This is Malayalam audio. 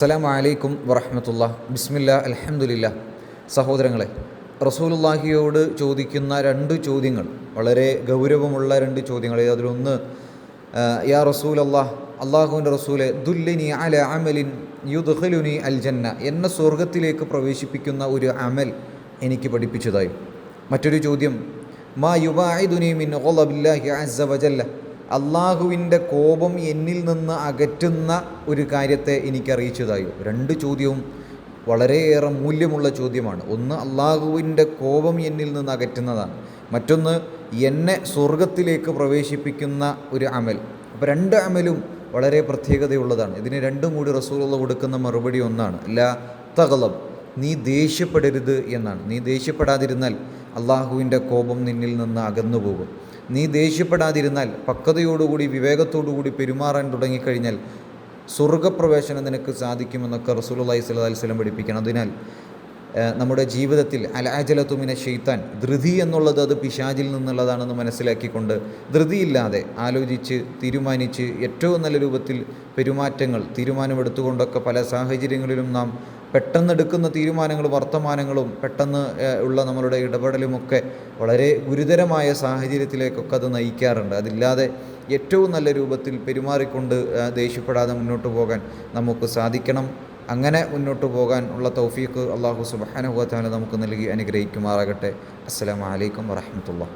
അസ്സലാം വലൈക്കും വറഹമത്തുള്ള ബിസ്മില്ല അലഹമുല്ല സഹോദരങ്ങളെ റസൂലുല്ലാഹിയോട് ചോദിക്കുന്ന രണ്ട് ചോദ്യങ്ങൾ വളരെ ഗൗരവമുള്ള രണ്ട് ചോദ്യങ്ങൾ. അതിലൊന്ന് യാ റസൂൽ അള്ളാഹ് അള്ളാഹുവിന്റെ റസൂലെ ദുല്ലിനി അല അമലിൻ യുദ്ഹലുനി അൽ ജന്ന എന്നെ സ്വർഗത്തിലേക്ക് പ്രവേശിപ്പിക്കുന്ന ഒരു അമൽ എനിക്ക് പഠിപ്പിച്ചതായി. മറ്റൊരു ചോദ്യം മാ യുബായിദുനി മിൻ അസ്സ വജല്ല. അള്ളാഹുവിന്റെ കോപം എന്നിൽ നിന്ന് അകറ്റുന്ന ഒരു കാര്യത്തെ എനിക്ക് അറിയിച്ചതായോ രണ്ട് ചോദ്യവും വളരെയേറെ മൂല്യമുള്ള ചോദ്യമാണ്. ഒന്ന് അള്ളാഹുവിന്റെ കോപം എന്നിൽ നിന്ന് അകറ്റുന്നതാണ്. മറ്റൊന്ന് എന്നെ സ്വർഗത്തിലേക്ക് പ്രവേശിപ്പിക്കുന്ന ഒരു അമൽ. അപ്പോൾ രണ്ട് അമലും വളരെ പ്രത്യേകതയുള്ളതാണ്. ഇതിന് രണ്ടും കൂടി റസൂലുള്ള കൊടുക്കുന്ന മറുപടി ഒന്നാണ്. ലാ തകലം നീ ദേഷ്യപ്പെടരുത് എന്നാണ്. നീ ദേഷ്യപ്പെടാതിരുന്നാൽ അള്ളാഹുവിന്റെ കോപം നിന്നിൽ നിന്ന് അകന്നു പോകും നീ ദേഷ്യപ്പെടാതിരുന്നാൽ പക്വതയോടുകൂടി വിവേകത്തോടുകൂടി പെരുമാറാൻ തുടങ്ങിക്കഴിഞ്ഞാൽ സ്വർഗപ്രവേശനം നിനക്ക് സാധിക്കുമെന്നൊക്കെ റസൂലുള്ളാഹി സ്വല്ലല്ലാഹി അലൈഹി വസല്ലം പഠിപ്പിക്കണം. അതിനാൽ നമ്മുടെ ജീവിതത്തിൽ അലാജലത്തുമിനെ ഷെയ്ത്താൻ ധൃതി എന്നുള്ളത് അത് പിശാചിൽ നിന്നുള്ളതാണെന്ന് മനസ്സിലാക്കിക്കൊണ്ട് ധൃതിയില്ലാതെ ആലോചിച്ച് തീരുമാനിച്ച് ഏറ്റവും നല്ല രൂപത്തിൽ പെരുമാറ്റങ്ങൾ തീരുമാനമെടുത്തുകൊണ്ടൊക്കെ പല സാഹചര്യങ്ങളിലും നാം പെട്ടെന്നെടുക്കുന്ന തീരുമാനങ്ങളും വർത്തമാനങ്ങളും പെട്ടെന്ന് ഉള്ള നമ്മളുടെ ഇടപെടലുമൊക്കെ വളരെ ഗുരുതരമായ സാഹചര്യത്തിലേക്കൊക്കെ അത് നയിക്കാറുണ്ട്. അതില്ലാതെ ഏറ്റവും നല്ല രൂപത്തിൽ പെരുമാറിക്കൊണ്ട് ദേഷ്യപ്പെടാതെ മുന്നോട്ട് പോകാൻ നമുക്ക് സാധിക്കണം. അങ്ങനെ മുന്നോട്ട് പോകാൻ ഉള്ള തൗഫീഖ് അള്ളാഹു തആല നമുക്ക് നൽകി അനുഗ്രഹിക്കുമാറാകട്ടെ. അസ്സലാമു അലൈക്കും വറഹ്മത്തുള്ളാഹി